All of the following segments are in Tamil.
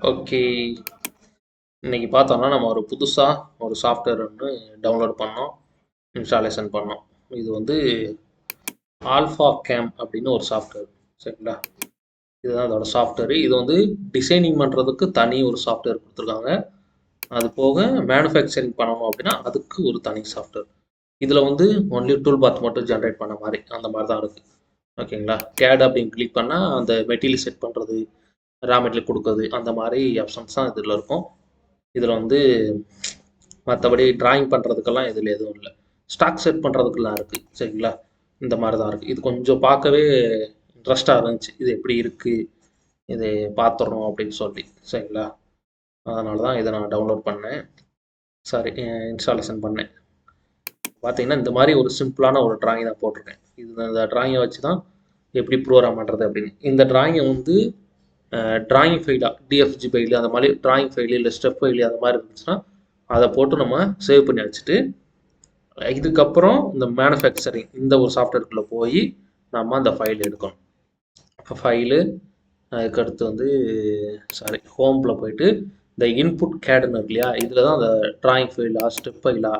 ஓகே இன்னைக்கு பார்த்தோம்னா நம்ம ஒரு புதுசாக ஒரு சாஃப்ட்வேர் ஒன்று டவுன்லோட் பண்ணோம் இன்ஸ்டாலேஷன் பண்ணோம். இது வந்து ஆல்ஃபா கேம் அப்படின்னு ஒரு சாஃப்ட்வேர் சரிங்களா? இதுதான் அதோட சாஃப்ட்வேர் இது வந்து டிசைனிங் பண்ணுறதுக்கு தனி ஒரு சாஃப்ட்வேர் கொடுத்துருக்காங்க. அது போக மேனுஃபேக்சரிங் பண்ணணும் அப்படின்னா அதுக்கு ஒரு தனி சாஃப்ட்வேர் இதில் வந்து ஒன்லி டூல் பாத் மட்டும் ஜென்ரேட் பண்ண மாதிரி அந்த மாதிரி தான் இருக்குது ஓகேங்களா கேட் அப்படின்னு கிளிக் பண்ணால் அந்த மெட்டீரியல் செட் பண்ணுறது ரா மெட்டீரியல் கொடுக்குறது அந்த மாதிரி ஆப்ஷன்ஸ் தான் இதில் இருக்கும். இதில் வந்து மற்றபடி டிராயிங் பண்ணுறதுக்கெல்லாம் இதில் எதுவும் இல்லை. ஸ்டாக் செட் பண்ணுறதுக்கெல்லாம் இருக்குது சரிங்களா? இந்த மாதிரி தான் இருக்குது இது கொஞ்சம் பார்க்கவே இன்ட்ரெஸ்டாக இருந்துச்சு. இது எப்படி இருக்குது இது பார்த்துடணும் அப்படின்னு சொல்லி சரிங்களா? அதனால தான் இதை நான் டவுன்லோட் பண்ணேன். சாரி இன்ஸ்டாலேஷன் பண்ணேன். பார்த்தீங்கன்னா இந்த மாதிரி ஒரு சிம்பிளான ஒரு டிராயிங் தான் போட்டிருக்கேன். இது இந்த டிராயிங்கை வச்சு தான் எப்படி ப்ரோக்ராம் பண்ணுறது அப்படின்னு. இந்த டிராயிங்கை வந்து ட்ராயிங் ஃபைலாக டிஎஃப்ஜி ஃபைலு அந்த மாதிரி ட்ராயிங் ஃபைலு இல்லை ஸ்டெப் ஃபைலு அந்த மாதிரி இருந்துச்சுன்னா அதை போட்டு நம்ம சேவ் பண்ணி வச்சுட்டு இதுக்கப்புறம் இந்த மேனுஃபேக்சரிங் இந்த ஒரு சாஃப்ட்வேருக்குள்ளே போய் நம்ம அந்த ஃபைல் எடுக்கணும். இப்போ ஃபைலு அதுக்கடுத்து வந்து சாரி ஹோமில் போயிட்டு இந்த இன்புட் கேடுன்னு இருக்கு இல்லையா இதில் தான் அந்த ட்ராயிங் ஃபைலா ஸ்டெப் ஃபைலா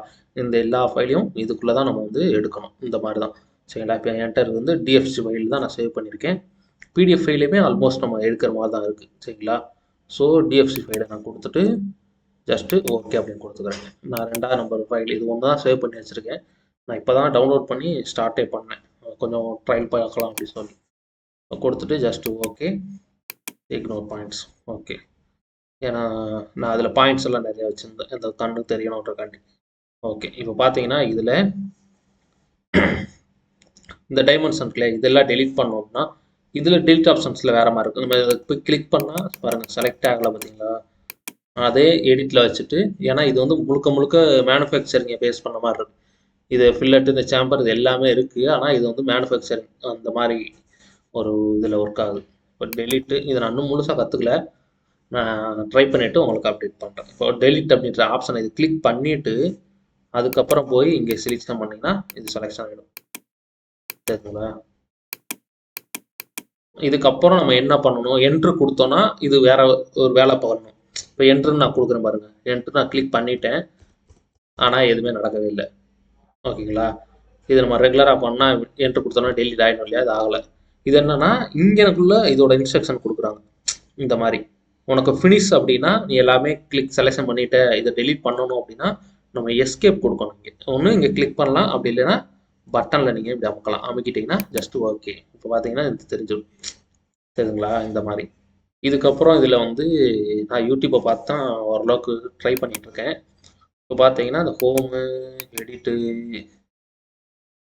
இந்த எல்லா ஃபைலையும் இதுக்குள்ளே தான் நம்ம வந்து எடுக்கணும். இந்த மாதிரி தான். சரிங்களா? இப்போ என்டர் வந்து டிஎஃப்சி ஃபைல் தான் நான் சேவ் பண்ணியிருக்கேன். பிடிஎஃப் ஃபைலையுமே ஆல்மோஸ்ட் நம்ம எடுக்கிற மாதிரி தான் இருக்குது சரிங்களா? ஸோ டிஎஃப்சி ஃபைலை நான் கொடுத்துட்டு ஜஸ்ட்டு ஓகே அப்படின்னு கொடுத்துக்கிறேன். நான் ரெண்டாவது நம்பர் ஃபைல் இது ஒன்று தான் சேவ் பண்ணி வச்சுருக்கேன். நான் இப்போ தான் டவுன்லோட் பண்ணி ஸ்டார்ட்டே பண்ணேன். கொஞ்சம் ட்ரையல் பார்க்கலாம் அப்படின்னு சொல்லி. கொடுத்துட்டு just okay ignore points okay ஏன்னா நான் அதில் பாயிண்ட்ஸ் எல்லாம் நிறையா வச்சுருந்தேன். இந்த கண்ணு தெரியணுன்றக்காண்டி. ஓகே இப்போ பார்த்தீங்கன்னா இதில் இந்த டைமென்ஷன் கிளே இதெல்லாம் டெலிட் பண்ணோம்னா இதில் டெலிட் ஆப்ஷன்ஸில் வேறு மாதிரி இருக்கும். நம்ம இப்போ கிளிக் பண்ணால் பாருங்கள் செலக்ட் ஆகலை பார்த்தீங்களா அதே எடிட்டில் வச்சுட்டு ஏன்னா இது வந்து முழுக்க முழுக்க மேனுஃபேக்சரிங்கை பேஸ் பண்ண மாதிரி இருக்கு. இது ஃபில்லட்டு இந்த சேம்பர் இது எல்லாமே இருக்குது ஆனால் இது வந்து மேனுஃபேக்சரிங் அந்த மாதிரி ஒரு இதில் ஒர்க் ஆகுது. இப்போ டெலிட்டு இதை நான் இன்னும் முழுசாக கற்றுக்கல நான் ட்ரை பண்ணிவிட்டு உங்களுக்கு அப்டேட் பண்ணுறேன் இப்போ டெலிட் அப்படின்ற ஆப்ஷனை இது கிளிக் பண்ணிவிட்டு அதுக்கப்புறம் போய் இங்கே செலெக்ஷன் பண்ணிங்கன்னா இது செலெக்ஷன் ஆகிடும் சரிங்களா? இதுக்கப்புறம் நம்ம என்ன பண்ணணும்? என்ட்ரு கொடுத்தோன்னா இது வேற ஒரு வேலை பண்ணணும் இப்போ என்ட்ருன்னு நான் கொடுக்குறேன் பாருங்க. என்ட்ரு நான் கிளிக் பண்ணிட்டேன். ஆனால் எதுவுமே நடக்கவே இல்லை. ஓகேங்களா? இது நம்ம ரெகுலராக பண்ணால் என்ட்ரு கொடுத்தோன்னா டெலிட் ஆகிடும் இல்லையா? அது ஆகலை. இது என்னன்னா இங்கனக்குள்ள இதோட இன்ஸ்ட்ரக்ஷன் கொடுக்குறாங்க. இந்த மாதிரி. உனக்கு ஃபினிஷ் அப்படின்னா நீ எல்லாமே கிளிக் செலெக்ஷன் பண்ணிவிட்டு இதை டெலிட் பண்ணணும் அப்படின்னா நம்ம எஸ்கேப் கொடுக்கணும் இங்கே. ஒன்று இங்கே கிளிக் பண்ணலாம். அப்படி இல்லைன்னா பட்டனில் நீங்கள் இப்படி அமுக்கலாம். அமுக்கிட்டிங்கன்னா ஜஸ்ட் ஓகே இப்போ பார்த்தீங்கன்னா இது தெரிஞ்சிடும். சரிங்களா? இந்த மாதிரி. இதுக்கப்புறம் இதில் வந்து நான் யூடியூப்பை பார்த்து தான் ஓரளவுக்கு ட்ரை பண்ணிகிட்ருக்கேன் இப்போ பார்த்தீங்கன்னா இந்த home edit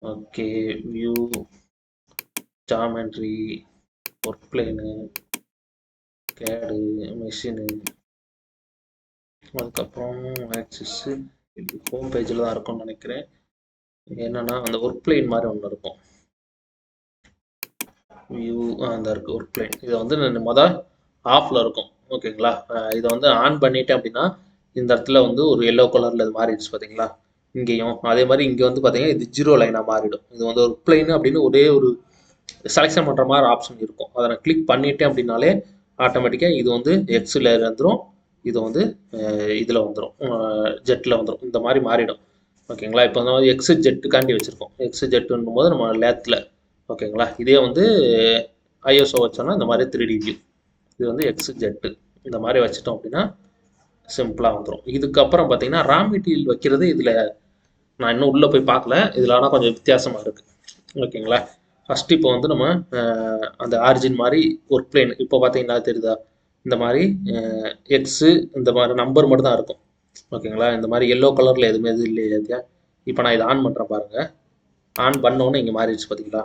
okay view geometry work plane கேடு மிஷினு அதுக்கப்புறம் ஆக்சிஸு ஹோம் பேஜில் தான் இருக்கும்னு நினைக்கிறேன். என்னன்னா அந்த ஒர்க் பிளேன் மாதிரி ஒன்று இருக்கும். வியூ அந்த இருக்கு ஒர்க் பிளேன் இதை வந்து நான் மொதல் ஆஃபில் இருக்கும். ஓகேங்களா இதை வந்து ஆன் பண்ணிட்டேன் அப்படின்னா இந்த இடத்துல வந்து ஒரு எல்லோ கலரில் இது மாறிடுச்சு பார்த்தீங்களா இங்கேயும். அதே மாதிரி இங்கே வந்து பார்த்தீங்கன்னா இது ஜீரோ லைனாக மாறிடும். இது வந்து ஒரு பிளைன் அப்படின்னு ஒரே ஒரு செலெக்ஷன் பண்ணுற மாதிரி ஆப்ஷன் இருக்கும். அதை நான் கிளிக் பண்ணிட்டேன் அப்படின்னாலே ஆட்டோமேட்டிக்காக இது வந்து எக்ஸில் வந்துடும் இது வந்து இதில் வந்துடும் ஜெட்டில் வந்துடும் இந்த மாதிரி மாறிடும். ஓகேங்களா? இப்போ நம்ம எக்ஸு ஜெட்டுக்காண்டி வச்சுருக்கோம். எக்ஸ் ஜெட்டுன்னும் போது நம்ம லேத்தில் ஓகேங்களா? இதே வந்து ஐஎஸ்ஓ வச்சோன்னா இந்த மாதிரி த்ரீ டி வியூ இது வந்து எக்ஸு ஜெட்டு இந்த மாதிரி வச்சுட்டோம் அப்படின்னா சிம்பிளாக வந்துடும் இதுக்கப்புறம் பார்த்தீங்கன்னா ரா மெட்டீரியல் வைக்கிறது இதில் நான் இன்னும் உள்ளே போய் பார்க்கல இதில் ஆனால் கொஞ்சம் வித்தியாசமாக இருக்குது ஓகேங்களா? ஃபஸ்ட் இப்போ வந்து நம்ம அந்த ஆரிஜின் மாதிரி ஒர்க் பிளேன் இப்போ பார்த்தீங்கன்னா தெரியுதா? இந்த மாதிரி எக்ஸு இந்த மாதிரி நம்பர் மட்டும் தான் இருக்கும். ஓகேங்களா? இந்த மாதிரி எல்லோ கலரில் எதுவுமே இது இல்லையா இப்போ நான் இதை ஆன் பண்ணுறேன் பாருங்கள் ஆன் பண்ணோன்னே இங்கே மாறிடுச்சு பார்த்தீங்களா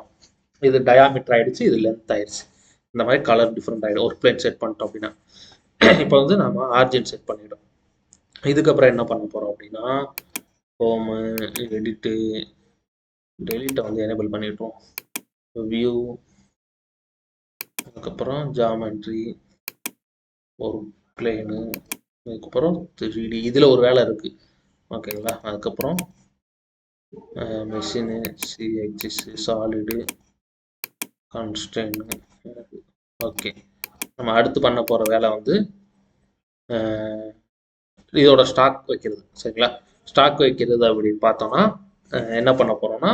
இது டயாமீட்டர் ஆகிடுச்சு இது லென்த் ஆயிடுச்சு. இந்த மாதிரி கலர் டிஃப்ரெண்ட் ஆகிடும் ஒரு பிளேன் செட் பண்ணிட்டோம் அப்படின்னா. இப்போ வந்து நம்ம ஆர்ஜின் செட் பண்ணிவிடும் இதுக்கப்புறம் என்ன பண்ண போகிறோம் அப்படின்னா ஹோமு எடிட்டு டெலிட்டை வந்து எனேபிள் பண்ணிவிட்டோம் வியூ அதுக்கப்புறம் ஜாமெண்ட்ரி ஒரு பிளேனு அதுக்கப்புறம் த்ரீ டி இதில் ஒரு வேலை இருக்குது ஓகேங்களா அதுக்கப்புறம் machine C axis solid constant okay நம்ம அடுத்து பண்ண போகிற வேலை வந்து இதோட ஸ்டாக் வைக்கிறது. சரிங்களா? ஸ்டாக் வைக்கிறது அப்படின்னு பார்த்தோம்னா என்ன பண்ண போகிறோம்னா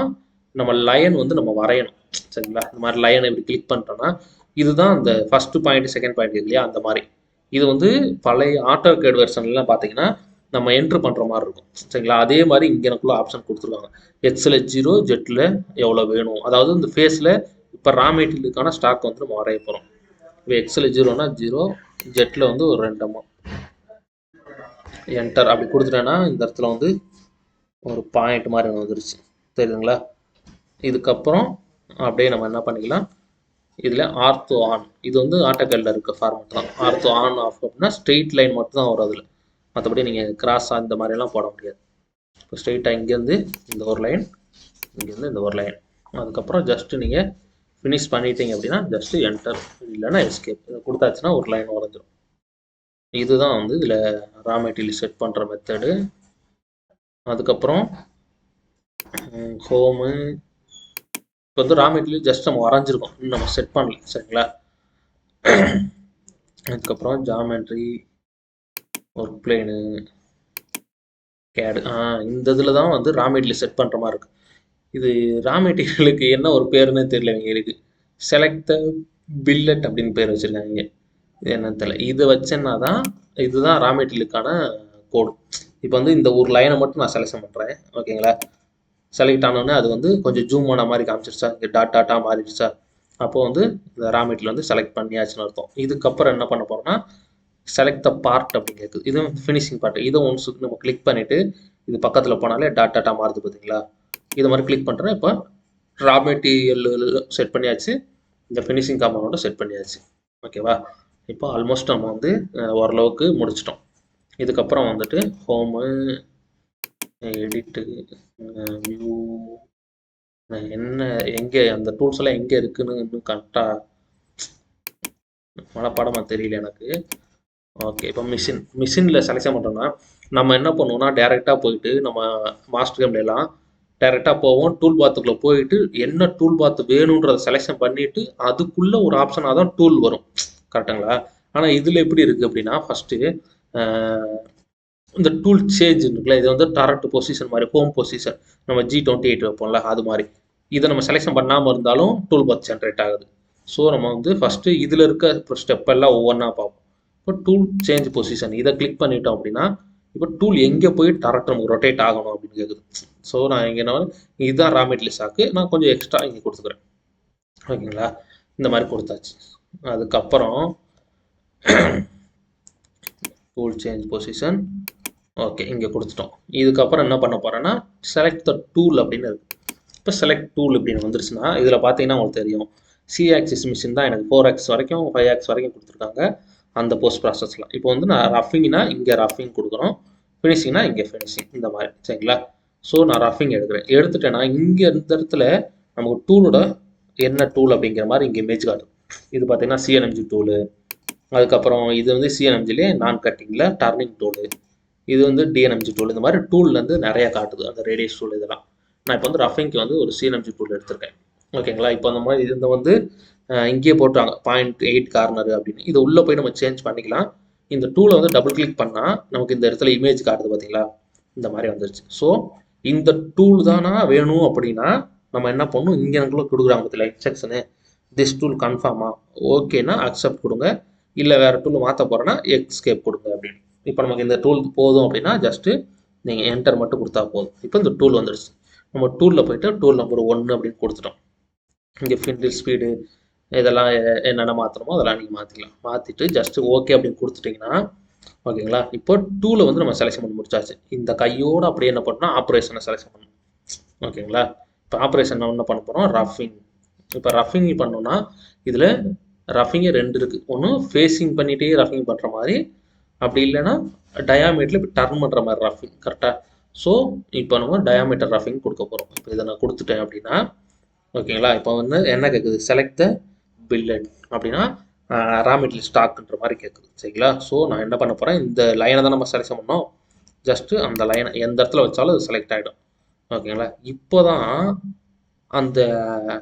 நம்ம லயன் வந்து நம்ம வரையணும். சரிங்களா? இந்த மாதிரி லயன் இப்படி கிளிக் பண்ணிட்டோம்னா இதுதான் அந்த ஃபர்ஸ்ட் பாயிண்ட் செகண்ட் பாயிண்ட் இல்லையா? அந்த மாதிரி. இது வந்து பழைய ஆட்டோ கேட் வெர்ஷன்லாம் பார்த்தீங்கன்னா நம்ம என்ட்ரு பண்ணுற மாதிரி இருக்கும். சரிங்களா? அதே மாதிரி இங்கே எனக்குள்ள ஆப்ஷன் கொடுத்துருக்காங்க. எக்ஸில் ஜீரோ ஜெட்டில் எவ்வளோ வேணும்? அதாவது இந்த ஃபேஸில் இப்போ ரா மெட்டீரியலுக்கான ஸ்டாக் வந்து நம்ம வரைய போகிறோம் இப்போ எக்ஸில் ஜீரோனா ஜீரோ ஜெட்டில் வந்து ஒரு ரெண்டு என்டர் அப்படி கொடுத்துட்டேன்னா இந்த இடத்துல வந்து ஒரு பாயிண்ட் மாதிரி ஒன்று வந்துருச்சு. தெரியுதுங்களா? இதுக்கப்புறம் அப்படியே நம்ம என்ன பண்ணிக்கலாம்? இதில் ஆர்த்தோ ஆன். இது வந்து ஆட்டோக்கல்ல இருக்க ஃபார்மட் தான். ஆர்த்தோ ஆன் ஆஃப் அப்படின்னா ஸ்ட்ரெயிட் லைன் மட்டும் தான் வரும் அதில். மற்றபடி நீங்கள் கிராஸாக இந்த மாதிரிலாம் போட முடியாது. இப்போ ஸ்ட்ரெயிட்டாக இங்கேருந்து இந்த ஒரு லைன் இங்கேருந்து இந்த ஒரு லைன் அதுக்கப்புறம் ஜஸ்ட்டு நீங்கள் ஃபினிஷ் பண்ணிட்டீங்க அப்படின்னா ஜஸ்ட்டு என்டர் இல்லைன்னா எஸ்கேப் இதை கொடுத்தாச்சுன்னா ஒரு லைன் வரைஞ்சிடும் இதுதான் வந்து இதில் ரா மெட்டீரியல் செட் பண்ணுற மெத்தடு அதுக்கப்புறம் ஹோமு இப்போ வந்து ரா மெட்டீரியல் ஜஸ்ட் நம்ம வரைஞ்சிருக்கோம். இன்னும் நம்ம செட் பண்ணல சரிங்களா? அதுக்கப்புறம் ஜாமெட்ரி ஒர்க் பிளேனு கேடு ஆ இந்த இதில் தான் வந்து ரா மெட்டீரியல் செட் பண்ணுற மாதிரி இருக்கு. இது ரா மெட்டீரியலுக்கு என்ன ஒரு பேருன்னு தெரியல இவங்களுக்கு செலக்ட் த பில்லட் அப்படின்னு பேர் வச்சுருக்காங்க இது என்னன்னு தெரியல. இதை வச்சேன்னா தான் இதுதான் ரா மெட்டீரியலுக்கான கோடு இப்போ வந்து இந்த ஒரு லைனை மட்டும் நான் செலக்ஷன் பண்ணுறேன் ஓகேங்களா? செலக்ட் ஆனோடனே அது வந்து கொஞ்சம் ஜூம் ஆன மாதிரி காமிச்சிருச்சா? இங்கே டாட் டாட்டாக மாறிடுச்சா? அப்போ வந்து இந்த ரா மெட்டீரியல் வந்து செலக்ட் பண்ணியாச்சுன்னு அர்த்தம். இதுக்கப்புறம் என்ன பண்ண போகிறோம்னா செலக்ட் த பார்ட் அப்படின்னு கேட்குது இதுவும் ஃபினிஷிங் பார்ட் இதை ஒன்ஸ் நம்ம கிளிக் பண்ணிவிட்டு இது பக்கத்தில் போனாலே டாட் டாட்டா மாறுது பார்த்தீங்களா இது மாதிரி கிளிக் பண்ணுறேன் இப்போ ரா மெட்டீரியல் செட் பண்ணியாச்சு. இந்த ஃபினிஷிங் காம்பவுண்டை செட் பண்ணியாச்சு. ஓகேவா இப்போ ஆல்மோஸ்ட் நம்ம வந்து ஓரளவுக்கு முடிச்சிட்டோம். இதுக்கப்புறம் வந்துட்டு ஹோமு எடிட்டு வியூ என்ன எங்கே அந்த டூல்ஸ் எல்லாம் எங்கே இருக்குன்னு இன்னும் கரெக்டாக மனப்பாடமாக தெரியல எனக்கு. ஓகே இப்போ மிஷின் மிஷினில் செலக்ஷன் பண்ணுறோம்னா நம்ம என்ன பண்ணுவோம்னா டேரெக்டாக போயிட்டு நம்ம மாஸ்டர் கேம்லாம் டேரெக்டாக போவோம் டூல் பாத்துக்குள்ளே போயிட்டு என்ன டூல் பாத் வேணுன்றதை செலெக்ஷன் பண்ணிட்டு அதுக்குள்ளே ஒரு ஆப்ஷனாக தான் டூல் வரும். கரெக்டுங்களா ஆனால் இதில் எப்படி இருக்குது அப்படின்னா ஃபஸ்ட்டு இந்த டூல் சேஞ்ச் இருக்குல்ல இது வந்து டரக்ட் பொசிஷன் மாதிரி ஹோம் பொசிஷன் நம்ம ஜி டுவெண்ட்டி எயிட் வைப்போம்ல அது மாதிரி. இதை நம்ம செலெக்ஷன் பண்ணாமல் இருந்தாலும் டூல் பாத் ஜென்ரேட் ஆகுது. ஸோ நம்ம வந்து ஃபஸ்ட்டு இதில் இருக்க ஸ்டெப் எல்லாம் ஒவ்வொன்றா பார்ப்போம். இப்போ டூல் சேஞ்ச் பொசிஷன் இதை கிளிக் பண்ணிட்டோம் அப்படின்னா இப்போ டூல் எங்கே போய் டரட் நமக்கு ரொட்டேட் ஆகணும் அப்படின்னு கேட்குது ஸோ நான் இங்கே என்ன இதுதான் ரா மெட்டீரியல் நான் கொஞ்சம் எக்ஸ்ட்ரா இங்கே கொடுத்துக்கிறேன். ஓகேங்களா? இந்த மாதிரி கொடுத்தாச்சு. அதுக்கப்புறம் டூல் சேஞ்ச் பொசிஷன் ஓகே இங்கே கொடுத்துட்டோம். இதுக்கப்புறம் என்ன பண்ண போகிறேன்னா செலக்ட் த டூல் அப்படின்னு இருக்குது இப்போ செலக்ட் டூல் இப்படின்னு வந்துருச்சுன்னா இதில் பார்த்தீங்கன்னா உங்களுக்கு தெரியும். சி ஆக்சிஸ் மிஷின் தான் எனக்கு ஃபோர் ஆக்ஸ் வரைக்கும் ஃபைவ் ஆக்ஸ் வரைக்கும் கொடுத்துருக்காங்க அந்த போஸ்ட் ப்ராசஸ்லாம் இப்போ வந்து நான் ரஃபிங்னா இங்கே ரஃபிங் கொடுக்குறோம். ஃபினிஷிங்னா இங்கே ஃபினிஷிங் இந்த மாதிரி சரிங்களா? ஸோ நான் ரஃபிங் எடுக்கிறேன். எடுத்துட்டேன்னா இங்கே இந்த இடத்துல நமக்கு டூலோட என்ன டூல் அப்படிங்கிற மாதிரி இங்கே இமேஜ் காட்டும். இது பார்த்தீங்கன்னா சிஎன்எம்ஜி டூலு அதுக்கப்புறம் இது வந்து சிஎன்எம்ஜிலே நான் கட்டிங்கில் டர்னிங் டூலு இது வந்து டிஎன்எம்ஜி டூல் இந்த மாதிரி டூல்லேருந்து நிறையா காட்டுது. அந்த ரேடியஸ் டூல் இதெல்லாம். நான் இப்போ வந்து ரஃபிங்க்கு வந்து ஒரு சிஎன்எம்ஜி டூல் எடுத்திருக்கேன். ஓகேங்களா இப்போ அந்த மாதிரி இது வந்து இங்கேயே போட்டாங்க பாயிண்ட் எயிட் கார்னர் அப்படின்னு. இது உள்ளே போய் நம்ம சேஞ்ச் பண்ணிக்கலாம். இந்த டூலை வந்து டபுள் கிளிக் பண்ணால் நமக்கு இந்த இடத்துல இமேஜ் காட்டுது பார்த்தீங்களா இந்த மாதிரி வந்துருச்சு. ஸோ இந்த டூல் தானா வேணும் அப்படின்னா நம்ம என்ன பண்ணணும்? இங்கே எனக்குள்ள கொடுக்குறாங்க பார்த்தீங்களா இன்ஸ்ட்ரக்ஷனு திஸ் டூல் கன்ஃபார்மா ஓகேனா அக்செப்ட் கொடுங்க. இல்லை வேறு டூல் மாற்ற போகிறேன்னா எக்ஸ்கேப் கொடுங்க அப்படின்னு. இப்போ நமக்கு இந்த டூல் போதும் அப்படின்னா ஜஸ்ட்டு நீங்கள் என்டர் மட்டும் கொடுத்தா போதும். இப்போ இந்த டூல் வந்துடுச்சு நம்ம டூலில் போயிட்டு டூல் நம்பர் ஒன்று அப்படின்னு கொடுத்துட்டோம். இங்கே ஃபிண்டில் ஸ்பீடு இதெல்லாம் என்னென்ன மாற்றணுமோ அதெல்லாம் நீங்கள் மாற்றிக்கலாம் மாற்றிட்டு ஜஸ்ட்டு ஓகே அப்படின்னு கொடுத்துட்டிங்கன்னா ஓகேங்களா? இப்போ டூவில் வந்து நம்ம செலெக்ஷன் பண்ணி முடிச்சாச்சு. இந்த கையோடு அப்படியே என்ன பண்ணணும்? ஆப்ரேஷனை செலெக்ஷன் பண்ணணும். ஓகேங்களா? இப்போ ஆப்ரேஷன் என்ன பண்ண போகிறோம் ரஃபிங் இப்போ ரஃபிங் பண்ணோம்னா இதில் ரஃபிங்கே ரெண்டு இருக்குது ஒன்று ஃபேஸிங் பண்ணிகிட்டே ரஃபிங் பண்ணுற மாதிரி அப்படி இல்லைன்னா டயாமீட்டரில் இப்போ டர்ன் பண்ணுற மாதிரி ரஃபிங் கரெக்டாக ஸோ இப்போ நம்ம டயாமீட்டர் ரஃபிங் கொடுக்க போகிறோம் இப்போ இதை நான் கொடுத்துட்டேன் அப்படின்னா ஓகேங்களா? இப்போ வந்து என்ன கேட்குது செலக்ட் த பில்லட் அப்படின்னா ரா மெட்டீரியல் ஸ்டாக்ன்ற மாதிரி கேட்குது சரிங்களா? ஸோ நான் என்ன பண்ண போகிறேன் இந்த லைனை தான் நம்ம செலக்ஷன் பண்ணோம் ஜஸ்ட்டு அந்த லைனை எந்த இடத்துல வச்சாலும் அது செலக்ட் ஆகிடும் ஓகேங்களா? இப்போ தான் அந்த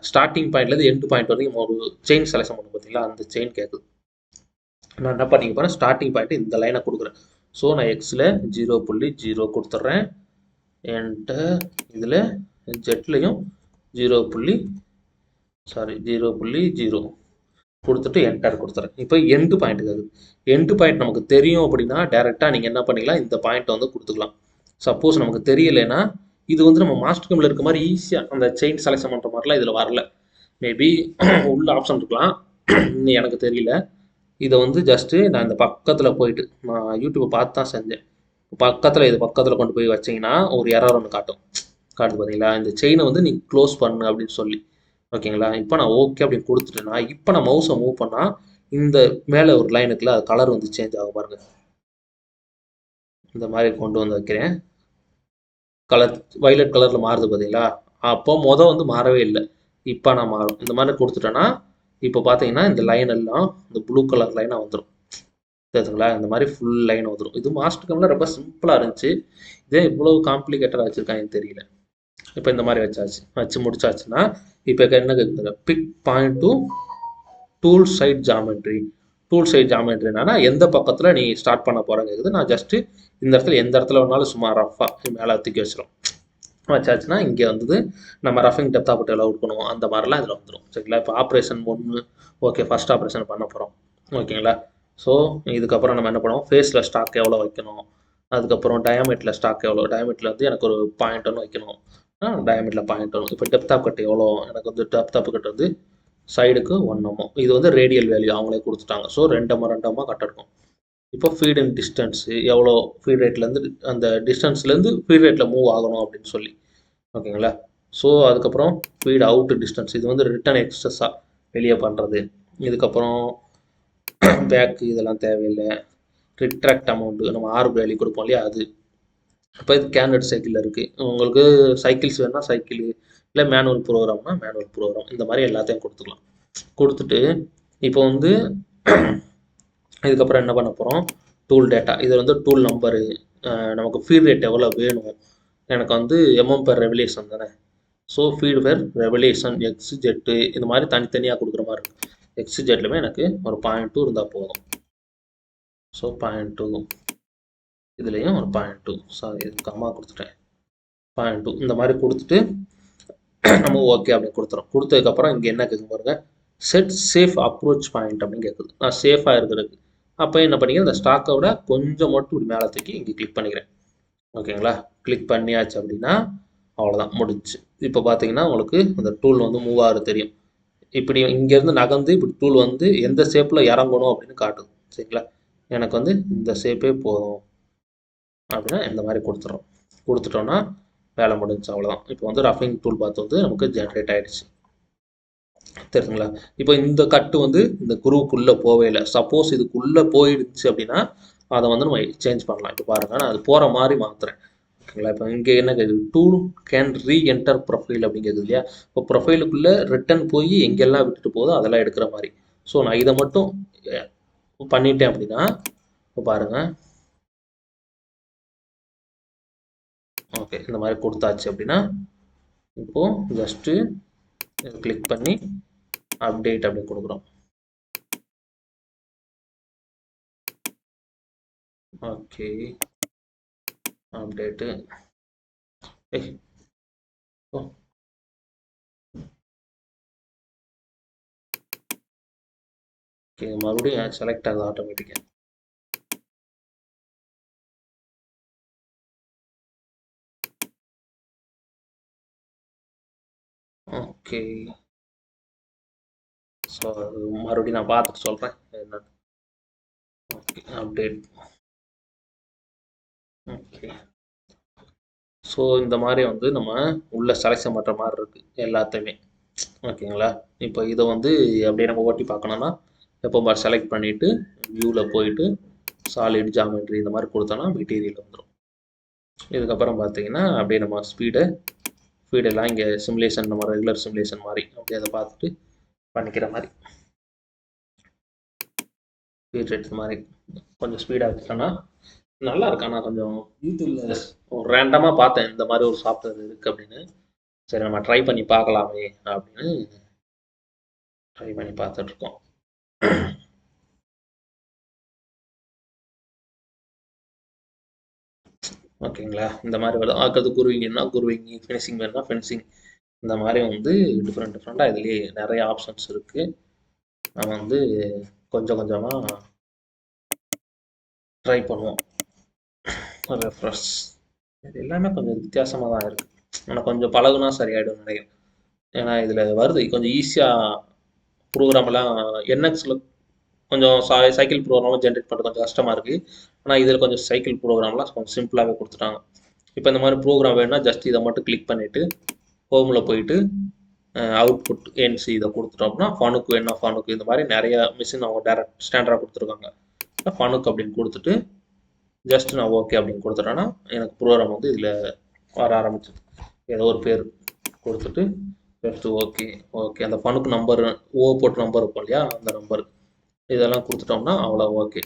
ஸ்டார்டிங் பாயிண்ட்லேருந்து எண்டு பாயிண்ட் வரைக்கும் ஒரு செயின் செலக்ஷன் பண்ணும் பார்த்தீங்களா அந்த செயின் கேட்குது நான் என்ன பண்ணிக்க போகிறேன் ஸ்டார்டிங் பாயிண்ட் இந்த லைனை கொடுக்குறேன். ஸோ நான் எக்ஸில் ஜீரோ புள்ளி ஜீரோ கொடுத்துட்றேன். என்கிட்ட இதில் ஜெட்லையும் ஜீரோ புள்ளி சாரி ஜீரோ புள்ளி ஜீரோ கொடுத்துட்டு என்டர் கொடுத்துறேன் இப்போ எண்டு பாயிண்ட் அது. எண்டு பாயிண்ட் நமக்கு தெரியும் அப்படின்னா டேரெக்டாக நீங்கள் என்ன பண்ணிக்கலாம்? இந்த பாயிண்ட் வந்து கொடுத்துக்கலாம். சப்போஸ் நமக்கு தெரியலைன்னா இது வந்து நம்ம மாஸ்டர் கேமில் இருக்க மாதிரி ஈஸியாக அந்த செயின் செலக்ஷன் பண்ணுற மாதிரிலாம் இதில் வரல. மேபி உள்ள ஆப்ஷன் இருக்கலாம். எனக்கு தெரியல. இதை வந்து ஜஸ்ட்டு நான் இந்த பக்கத்தில் போயிட்டு நான் யூடியூப்பை பார்த்து தான் செஞ்சேன். பக்கத்தில் இது பக்கத்தில் கொண்டு போய் வச்சீங்கன்னா ஒரு எரர் ஒன்று காட்டும். காட்டுது பார்த்தீங்களா இந்த செயினை வந்து நீ க்ளோஸ் பண்ணு அப்படின்னு சொல்லி. ஓகேங்களா? இப்போ நான் ஓகே அப்படின்னு கொடுத்துட்டேன்னா இப்போ நான் மவுஸை மூவ் பண்ணால் இந்த மேலே ஒரு லைன் இருக்குல்ல அது கலர் வந்து சேஞ்ச் ஆகும் பாருங்க. இந்த மாதிரி கொண்டு வந்து வைக்கிறேன். கலர் வைலட் கலரில் மாறுது பார்த்தீங்களா அப்போ மொதல் வந்து மாறவே இல்லை. இப்போ நான் மாறும். இந்த மாதிரி கொடுத்துட்டேன்னா இப்போ பார்த்தீங்கன்னா இந்த லைன் எல்லாம் இந்த ப்ளூ கலர் லைனாக வந்துடும் தெரியுதுங்களா இந்த மாதிரி ஃபுல் லைன் வந்துடும் இது மாஸ்டர் கம்மில் ரொம்ப சிம்பிளாக இருந்துச்சு. இதே இவ்வளோ காம்ப்ளிகேட்டடாக வச்சுருக்காங்கன்னு தெரியல. இப்போ இந்த மாதிரி வச்சாச்சு. வச்சு முடிச்சாச்சுன்னா இப்போ என்ன கேட்குது pick point to tool side geometry tool side ஜாமெட்ரினா எந்த பக்கத்தில் நீ ஸ்டார்ட் பண்ண போகிற கேட்குது நான் ஜஸ்ட்டு இந்த இடத்துல எந்த இடத்துல வேணாலும் சும்மா ரஃபாக மேலே தூக்கி வச்சிடும் வச்சாச்சுன்னா இங்கே வந்து நம்ம ரஃபிங் டெப்த்தாக போட்டு எல்லாம் கொடுக்கணும் அந்த மாதிரிலாம் இதில் வந்துடும் சரிங்களா? இப்போ ஆப்ரேஷன் ஒன்று ஓகே ஃபர்ஸ்ட் ஆப்ரேஷன் பண்ண போகிறோம் ஓகேங்களா? ஸோ இதுக்கப்புறம் நம்ம என்ன பண்ணுவோம்? ஃபேஸில் ஸ்டாக் எவ்வளோ வைக்கணும்? அதுக்கப்புறம் டயமீட்டில் ஸ்டாக் எவ்வளோ? டயமீட்டில் வந்து எனக்கு ஒரு பாயிண்ட் ஒன்று வைக்கணும். டயமீட்டில் பாயிண்ட் ஒன்று. இப்போ டெப்த் ஆப் கட் எவ்வளோ? எனக்கு வந்து டெப்த் ஆப் கட் வந்து சைடுக்கு ஒன்றமோ இது வந்து ரேடியல் வேல்யூ அவங்களே கொடுத்துட்டாங்க. ஸோ ரெண்டமோ ரெண்டமோ கட் இருக்கும் இப்போ ஃபீட் அண்ட் டிஸ்டன்ஸு எவ்வளோ ஃபீட் ரேட்லேருந்து அந்த டிஸ்டன்ஸ்லேருந்து ஃபீட் ரேட்டில் மூவ் ஆகணும் அப்படின்னு சொல்லி. ஓகேங்களா ஸோ அதுக்கப்புறம் ஃபீட் அவுட் டிஸ்டன்ஸ் இது வந்து ரிட்டன் எக்ஸஸாக வெளியே பண்ணுறது இதுக்கப்புறம் பேக்கு இதெல்லாம் தேவையில்லை. ரிட்ராக்ட் அமௌண்ட்டு நம்ம ஆறு வேலி கொடுப்போம் இல்லையா? அது. இப்போ இது கேண்டட் சைக்கிளில் இருக்குது உங்களுக்கு சைக்கிள்ஸ் வேணால் சைக்கிள் இல்லை மேனுவல் ப்ரோக்ராம்னா மேனுவல் ப்ரோக்ராம் இந்த மாதிரி எல்லாத்தையும் கொடுத்துக்கலாம். கொடுத்துட்டு இப்போ வந்து இதுக்கப்புறம் என்ன பண்ண போகிறோம் டூல் டேட்டா இது வந்து டூல் நம்பரு நமக்கு ஃபீட் ரேட் எவ்வளோ வேணும்? எனக்கு வந்து எம்எம் பெர் ரெவலேஷன் தானே? So feed per revolution X Z இது மாதிரி தனித்தனியாக கொடுக்குற மாதிரி இருக்கும். எக்ஸ் ஜெட்லுமே எனக்கு ஒரு பாயிண்ட் டூ இருந்தால் போதும். ஸோ பாயிண்ட் டூ இதுலேயும் ஒரு பாயிண்ட் டூ சாரி இது கம்மா கொடுத்துட்டேன். பாயிண்ட் டூ இந்த மாதிரி கொடுத்துட்டு நம்ம ஓகே அப்படின்னு கொடுத்துறோம். கொடுத்ததுக்கப்புறம் இங்கே என்ன கேட்கும் பாருங்கள் செட் சேஃப் அப்ரோச் பாயிண்ட் அப்படின்னு கேட்குது நான் சேஃபாக இருக்கிறதுக்கு அப்போ என்ன பண்ணிக்கிறேன் இந்த ஸ்டாக்கை விட கொஞ்சம் மட்டும் இப்படி மேலே தூக்கி இங்கே கிளிக் பண்ணிக்கிறேன். ஓகேங்களா கிளிக் பண்ணியாச்சு அப்படின்னா அவ்வளோதான் முடிஞ்சு. இப்போ பார்த்தீங்கன்னா உங்களுக்கு அந்த டூல் வந்து மூவ் ஆகுது தெரியும். இப்படி இங்கேருந்து நகர்ந்து இப்படி டூல் வந்து எந்த ஷேப்பில் இறங்கணும் அப்படின்னு காட்டுது. சரிங்களா? எனக்கு வந்து இந்த ஷேப்பே போதும். அப்படின்னா இந்த மாதிரி கொடுத்துட்றோம் கொடுத்துட்டோன்னா வேலை முடிஞ்சு அவ்வளோதான் இப்போ வந்து ரஃபிங் டூல் பார்த்து வந்து நமக்கு ஜென்ரேட் ஆகிடுச்சு தெரியுதுங்களா? இப்போ இந்த கட்டு வந்து இந்த குருவுக்குள்ளே போவே இல்லை சப்போஸ் இதுக்குள்ளே போயிடுச்சு அப்படின்னா அதை வந்து நம்ம சேஞ்ச் பண்ணலாம். இப்போ பாருங்கள் நான் அது போகிற மாதிரி மாற்றுறேன் ஓகேங்களா? இப்போ இங்கே என்ன கேட்குது to can re enter profile அப்படிங்கிறது இல்லையா? இப்போ ப்ரொஃபைலுக்குள்ளே ரிட்டன் போய் எங்கெல்லாம் விட்டுட்டு போதோ அதெல்லாம் எடுக்கிற மாதிரி. ஸோ நான் இதை மட்டும் பண்ணிட்டேன் அப்படின்னா இப்போ பாருங்கள் ஓகே இந்த மாதிரி கொடுத்தாச்சு அப்படின்னா இப்போது ஜஸ்ட்டு கிளிக் பண்ணி அப்டேட் அப்படி கொடுக்குறோம். ஓகே அப்டேட்டு ஓ ஓகே மறுபடியும் செலக்ட் ஆகுது ஆட்டோமேட்டிக்காக ஓகே. ஸோ அது மறுபடியும் நான் பார்த்துட்டு சொல்கிறேன் என்னன்னு. Okay update okay. ஸோ இந்த மாதிரி வந்து நம்ம உள்ள செலெக்ஷன் பண்ணுற மாதிரி இருக்குது எல்லாத்தையுமே. ஓகேங்களா? இப்போ இதை வந்து அப்படியே நம்ம ஓட்டி பார்க்கணுன்னா எப்போ செலக்ட் பண்ணிவிட்டு வியூவில் போயிட்டு சாலிட் ஜாமெட்ரி இந்த மாதிரி கொடுத்தோன்னா மெட்டீரியல் வந்துடும் இதுக்கப்புறம் பார்த்தீங்கன்னா அப்படியே நம்ம ஸ்பீடை ஸ்பீடெல்லாம் இங்கே சிமுலேஷன் நம்ம ரெகுலர் சிமுலேஷன் மாதிரி அப்படியே அதை பார்த்துட்டு பண்ணிக்கிற மாதிரி. ஸ்பீட் ரேட் மாதிரி. கொஞ்சம் ஸ்பீடாக வச்சுட்டோன்னா நல்லா இருக்கு. ஆனால் கொஞ்சம் யூடியூப்ல ஒரு ரேண்டமாக பார்த்தேன். இந்த மாதிரி ஒரு சாஃப்ட்வேர் இருக்குது அப்படின்னு. சரி நம்ம ட்ரை பண்ணி பார்க்கலாமே அப்படின்னு ட்ரை பண்ணி பார்த்துட்ருக்கோம் ஓகேங்களா? இந்த மாதிரி வரும். அடுத்தது குருவிங்கன்னா குருவிங்கி ஃபினிஷிங் வேணும்னா ஃபினிஷிங் இந்த மாதிரி வந்து டிஃப்ரெண்ட் டிஃப்ரெண்ட்டாக இதுலேயே நிறைய ஆப்ஷன்ஸ் இருக்குது நம்ம வந்து கொஞ்சம் கொஞ்சமாக ட்ரை பண்ணுவோம். ரெஃப்ரெஷ் இது எல்லாமே கொஞ்சம் வித்தியாசமாக தான் இருக்குது ஆனால் கொஞ்சம் பழகுனா சரியாயிடும் நினைக்கிறேன். ஏன்னா இதில் வருது. கொஞ்சம் ஈஸியாக ப்ரோக்ராம்லாம் என்எக்ஸில் கொஞ்சம் சைக்கிள் ப்ரோக்ராம்லாம் ஜென்ரேட் பண்ணுறது கொஞ்சம் கஷ்டமாக இருக்குது ஆனால் இதில் கொஞ்சம் சைக்கிள் ப்ரோக்ராம்லாம் கொஞ்சம் சிம்பிளாகவே கொடுத்துட்டாங்க. இப்போ இந்த மாதிரி ப்ரோக்ராம் வேணும்னா ஜஸ்ட் இதை மட்டும் கிளிக் பண்ணிவிட்டு ஹோமில் போயிட்டு அவுட்புட் ஏன்சி இதை கொடுத்துட்டோம்னா ஃபனுக்கு வேணும் ஃபனுக்கு இந்த மாதிரி நிறைய மிஷின் அவங்க டேரக்ட் ஸ்டாண்டர்டாக கொடுத்துருக்காங்க. ஃபனுக்கு அப்படின்னு கொடுத்துட்டு ஜஸ்ட் நான் ஓகே அப்படின்னு கொடுத்துட்டேன்னா எனக்கு ப்ரோக்ராம் வந்து இதில் வர ஆரம்பிச்சு ஏதோ ஒரு பேர் கொடுத்துட்டு ஜஸ்ட் ஓகே ஓகே அந்த ஃபனுக்கு நம்பர் ஓ போட்டு நம்பர் இருக்கும் இல்லையா? அந்த நம்பருக்கு இதெல்லாம் கொடுத்துட்டோம்னா அவ்வளோ ஓகே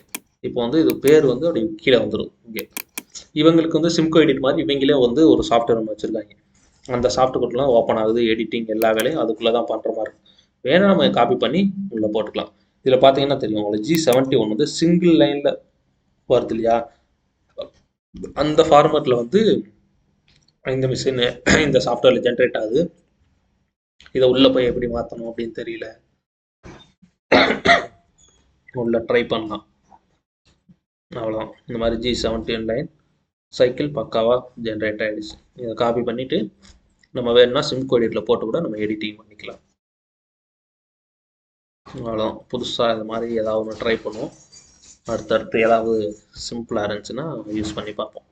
இப்போ வந்து இது பேர் வந்து அப்படி கீழே வந்துடும் இங்கே. இவங்களுக்கு வந்து சிம்கோ எடிட் மாதிரி இவங்களே வந்து ஒரு சாஃப்ட்வேர் ஒன்று வச்சுருக்காங்க. அந்த சாஃப்ட்வேர்லாம் ஓப்பன் ஆகுது எடிட்டிங் எல்லா வேலையும் அதுக்குள்ளே தான் பண்ணுற மாதிரி இருக்கும். வேணால் நம்ம காப்பி பண்ணி உள்ளே போட்டுக்கலாம். இதில் பார்த்தீங்கன்னா தெரியும் உங்களுக்கு ஜி செவன்ட்டி ஒன் வந்து சிங்கிள் லைனில் வருது இல்லையா? அந்த ஃபார்மேட்டில் வந்து இந்த மிஷின் இந்த சாஃப்ட்வேரில் ஜென்ரேட் ஆகுது. இதை உள்ளே போய் எப்படி மாற்றணும் அப்படின்னு தெரியல. உள்ள ட்ரை பண்ணலாம். அவ்வளோதான் இந்த மாதிரி ஜி செவன்டீன் லைன் சைக்கிள் பக்காவாக ஜென்ரேட் ஆகிடுச்சு இதை காப்பி பண்ணிவிட்டு நம்ம வேணும்னா சிம் கோடியில் போட்டு கூட நம்ம எடிட்டிங் பண்ணிக்கலாம். அவ்வளோதான் புதுசாக இது மாதிரி ஏதாவது ஒன்று ட்ரை பண்ணுவோம். அடுத்தடுத்து ஏதாவது சிம்பிளாக இருந்துச்சுன்னா யூஸ் பண்ணி பார்ப்போம்.